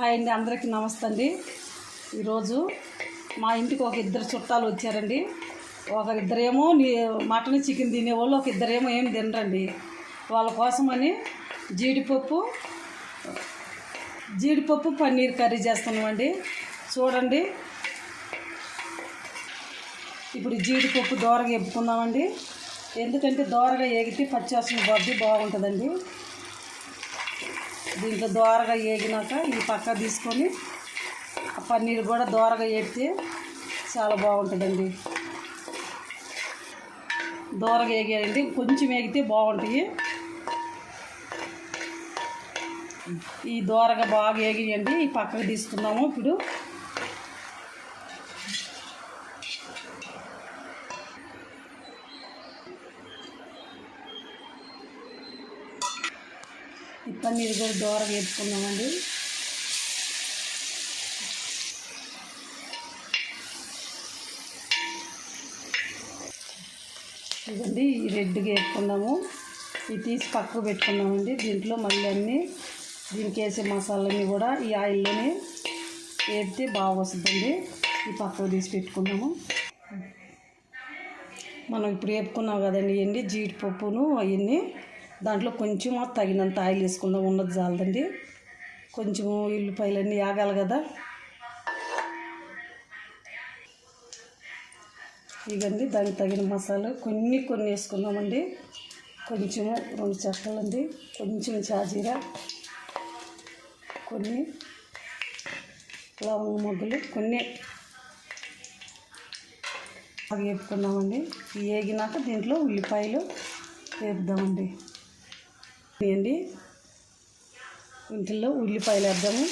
Hi అండి అందరికీ నమస్తే అండి ఈరోజు మా ఇంటికి ఒక ఇద్దరు చుట్టాలు వచ్చారండి. ఒకరిద్దరేమో నీ మటన్ చికెన్ తినేవాళ్ళు ఒక ఇద్దరేమో ఏం తినరండి. వాళ్ళ కోసమని జీడిపప్పు జీడిపప్పు పన్నీర్ కర్రీ చేస్తున్నామండి. చూడండి. ఇప్పుడు జీడిపప్పు దోరగా ఎప్పుకుందామండి. ఎందుకంటే దోరగా ఎగితే పచ్చివాసన బొద్ది బాగుంటుందండి. దీంట్లో దోరగా వేగినాక ఈ పక్క తీసుకొని ఆ పన్నీర్ కూడా దోరగా ఏపితే చాలా బాగుంటుందండి. దోరగా వేగేయండి కొంచెం వేగితే బాగుంటాయి. ఈ దోరగా బాగా వేగియండి ఈ పక్కకు తీసుకున్నాము ఇప్పుడు. ఈ పన్నీర్ కూడా దోరగా వేసుకున్నామండి ఇదండి ఈ రెడ్గా వేసుకున్నాము ఇది తీసి పక్కకు పెట్టుకున్నామండి దీంట్లో మళ్ళీ అన్నీ దీనికి వేసే మసాలాన్ని కూడా ఈ ఆయిల్లోనే వేస్తే బాగా వస్తుందండి. ఈ పక్కకు తీసి పెట్టుకున్నాము మనం ఇప్పుడు వేపుకున్నాం కదండి ఇవన్నీ జీడిపప్పును అవన్నీ. దాంట్లో కొంచెం తగినంత ఆయిల్ వేసుకుందాం ఉన్నది చాలదండి. కొంచెము ఉల్లిపాయలన్నీ ఆగాలి కదా. ఇదండి దానికి తగిన మసాలా కొన్ని కొన్ని వేసుకున్నామండి కొంచెము రెండు చెక్కలండి. కొంచెం చాజీరా కొన్ని లవంగ మొగ్గలు కొన్ని అవి వేపుకున్నామండి వేగినాక దీంట్లో ఉల్లిపాయలు వేపుదామండి. అండి ఇంట్లో ఉల్లిపాయలు వేద్దాము.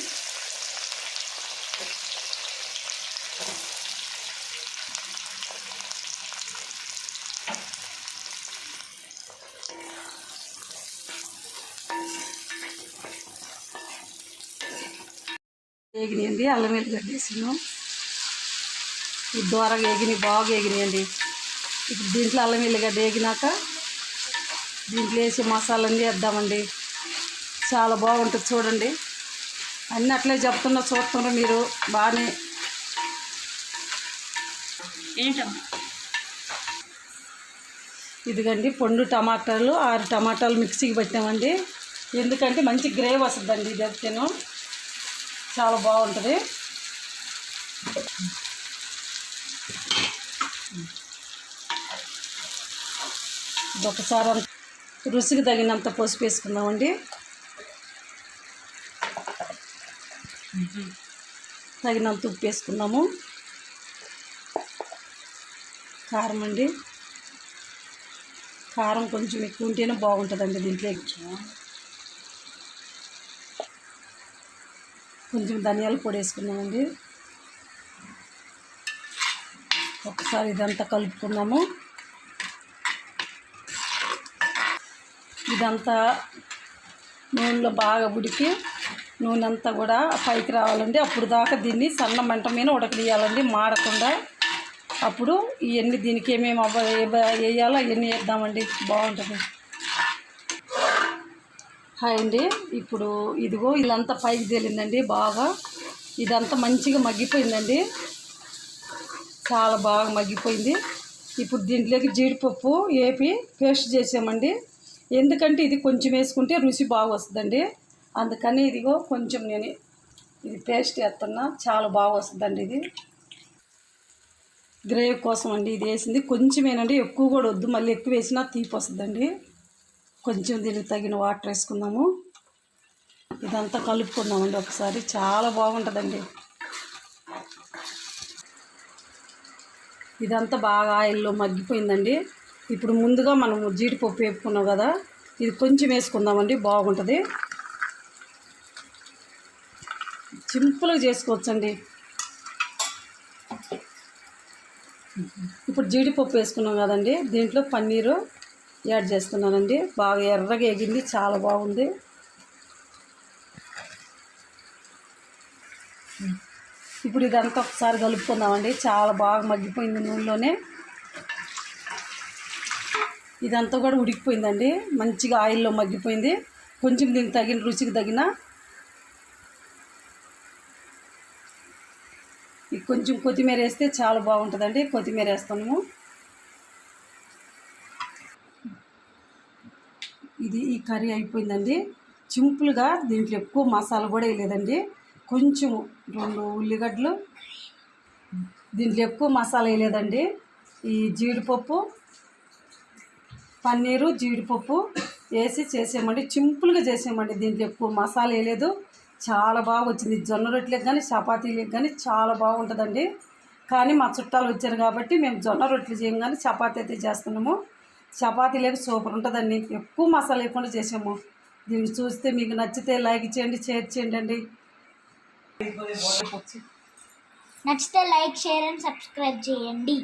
వేగినాయండి అల్లం వెల్లిగడ్డ వేసినాం ఈ దూరగా వేగినాయి బాగా వేగినాయండి. ఇప్పుడు దీంట్లో అల్లం వెల్లిగడ్డ వేగినాక దీంట్లో వేసి మసాలన్నీ వేద్దామండి. చాలా బాగుంటుంది చూడండి. అన్నీ అట్లే చెప్తున్నా చూస్తున్నారు మీరు. బాగానే ఇదిగండి పండు టమాటాలు ఆరు టమాటాలు మిక్సీకి పెట్టామండి. ఎందుకంటే మంచి గ్రేవ్ వస్తుందండి ఇది చెప్తాను చాలా బాగుంటుంది. ఇది ఒకసారి అంత రుచికి తగినంత పసుపు వేసుకుందామండి. తగినంత ఉప్పు వేసుకున్నాము కారం అండి. కారం కొంచెం ఎక్కువ ఉంటేనే బాగుంటుందండి దీంట్లో కొంచెం ధనియాల పొడి వేసుకున్నామండి ఒకసారి ఇదంతా కలుపుకున్నాము ఇదంతా నూనెలో బాగా ఉడికి నూనె అంతా కూడా పైకి రావాలండి. అప్పుడు దాకా దీన్ని సన్న మంట మీద ఉడకలియాలండి మాడకుండా అప్పుడు ఇవన్నీ దీనికి ఏమేమి అవ్వ వేయాలో అవన్నీ వేద్దామండి. బాగుంటుంది. హాయ్ అండి. ఇప్పుడు ఇదిగో ఇదంతా పైకి తేలిందండి బాగా. ఇదంతా మంచిగా మగ్గిపోయిందండి. చాలా బాగా మగ్గిపోయింది. ఇప్పుడు దీంట్లోకి జీడిపప్పు వేపి పేస్ట్ చేసామండి. ఎందుకంటే ఇది కొంచెం వేసుకుంటే రుచి బాగా వస్తుందండి అందుకని ఇదిగో కొంచెం నేను ఇది పేస్ట్ వేస్తున్నా చాలా బాగా వస్తుందండి ఇది. గ్రేవీ కోసం అండి ఇది వేసింది. కొంచెమేనండి ఎక్కువ కూడా వద్దు. మళ్ళీ ఎక్కువ వేసినా తీపి వస్తుందండి. కొంచెం దీనికి తగిన వాటర్ వేసుకుందాము. ఇదంతా కలుపుకుందామండి ఒకసారి. చాలా బాగుంటుందండి. ఇదంతా బాగా ఆయిల్లో మగ్గిపోయిందండి. ఇప్పుడు ముందుగా మనము జీడిపప్పు వేపుకున్నాం కదా ఇది కొంచెం వేసుకుందామండి బాగుంటుంది. సింపుల్గా చేసుకోవచ్చండి. ఇప్పుడు జీడిపప్పు వేసుకున్నాం కదండి దీంట్లో పన్నీరు యాడ్ చేస్తున్నానండి బాగా ఎర్రగా ఎగింది చాలా బాగుంది. ఇప్పుడు ఇదంతా ఒకసారి కలుపుకుందామండి చాలా బాగా మగ్గిపోయింది నూనెలోనే. ఇదంతా కూడా ఉడికిపోయిందండి. మంచిగా ఆయిల్లో మగ్గిపోయింది. కొంచెం దీనికి తగిన రుచికి తగిన ఇది కొంచెం కొత్తిమీర వేస్తే చాలా బాగుంటుందండి. కొత్తిమీర వేస్తాము. ఇది ఈ కర్రీ అయిపోయిందండి. సింపుల్గా దీంట్లో ఎక్కువ మసాలా కూడా వేయలేదండి. కొంచెం రెండు ఉల్లిగడ్డలు దీంట్లో ఎక్కువ మసాలా వేయలేదండి. ఈ జీడిపప్పు పన్నీరు జీడిపప్పు వేసి చేసేయమండి. సింపుల్గా చేసేయమండి. దీంట్లో ఎక్కువ మసాలా వేయలేదు చాలా బాగా వచ్చింది. జొన్న రొట్టెలకు కానీ చపాతీలకు కానీ చాలా బాగుంటుందండి. కానీ మా చుట్టాలు వచ్చారు కాబట్టి మేము జొన్న రొట్టెలు చేయం కానీ చపాతీ అయితే చేస్తున్నాము. చపాతీలకు సూపర్ ఉంటుందండి. ఎక్కువ మసాలా లేకుండా చేసాము దీన్ని చూస్తే మీకు నచ్చితే లైక్ చేయండి షేర్ చేయండి అండి నచ్చితే లైక్ షేర్ అండ్ సబ్స్క్రైబ్ చేయండి.